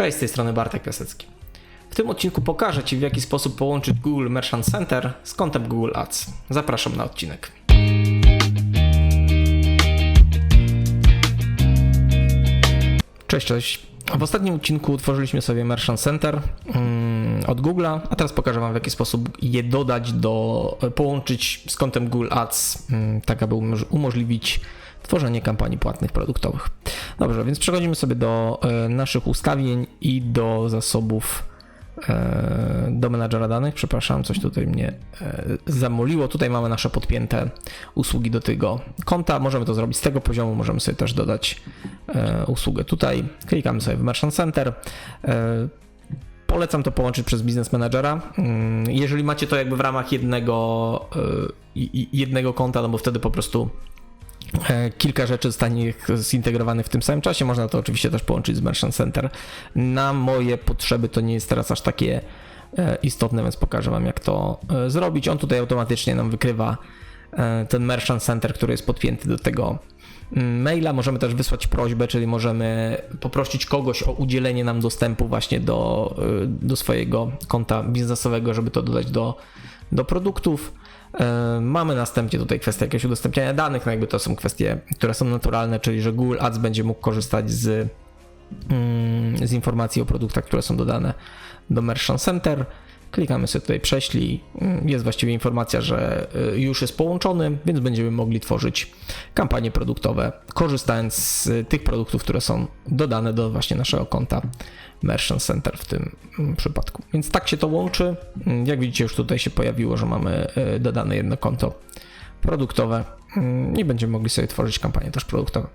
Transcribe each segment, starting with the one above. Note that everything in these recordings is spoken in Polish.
Cześć, z tej strony Bartek Piasecki. W tym odcinku pokażę Ci w jaki sposób połączyć Google Merchant Center z kontem Google Ads. Zapraszam na odcinek. Cześć, cześć. W ostatnim odcinku utworzyliśmy sobie Merchant Center mm, od Google'a, a teraz pokażę Wam w jaki sposób je dodać do, połączyć z kontem Google Ads, mm, tak aby umoż- umożliwić tworzenie kampanii płatnych produktowych. Dobrze, więc przechodzimy sobie do e, naszych ustawień i do zasobów e, do menadżera danych. Przepraszam, coś tutaj mnie e, zamoliło. Tutaj mamy nasze podpięte usługi do tego konta. Możemy to zrobić z tego poziomu, możemy sobie też dodać usługę tutaj. Klikamy sobie w Merchant Center. Polecam to połączyć przez Business Managera. Mm, Jeżeli macie to jakby w ramach jednego, jednego konta, no bo wtedy po prostu kilka rzeczy zostanie zintegrowanych w tym samym czasie. Można to oczywiście też połączyć z Merchant Center. Na moje potrzeby to nie jest teraz aż takie e, istotne, więc pokażę Wam, jak to e, zrobić. On tutaj automatycznie nam wykrywa e, ten Merchant Center, który jest podpięty do tego mm, maila. Możemy też wysłać prośbę, czyli możemy poprosić kogoś o udzielenie nam dostępu właśnie do, e, do swojego konta biznesowego, żeby to dodać do, do produktów. E, Mamy następnie tutaj kwestię jakiegoś udostępniania danych, no jakby to są kwestie, które są naturalne, czyli że Google Ads będzie mógł korzystać z, mm, z informacji o produktach, które są dodane do Merchant Center. Klikamy sobie tutaj prześlij. Mm, Jest właściwie informacja, że y, już jest połączony, więc będziemy mogli tworzyć kampanie produktowe, korzystając z tych produktów, które są dodane do właśnie naszego konta Merchant Center w tym mm, przypadku. Więc tak się to łączy. Mm, Jak widzicie, już tutaj się pojawiło, że mamy y, dodane jedno konto produktowe i będziemy mogli sobie tworzyć kampanie też produktowe.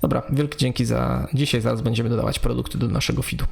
Dobra, wielkie dzięki za dzisiaj. Zaraz będziemy dodawać produkty do naszego feedu.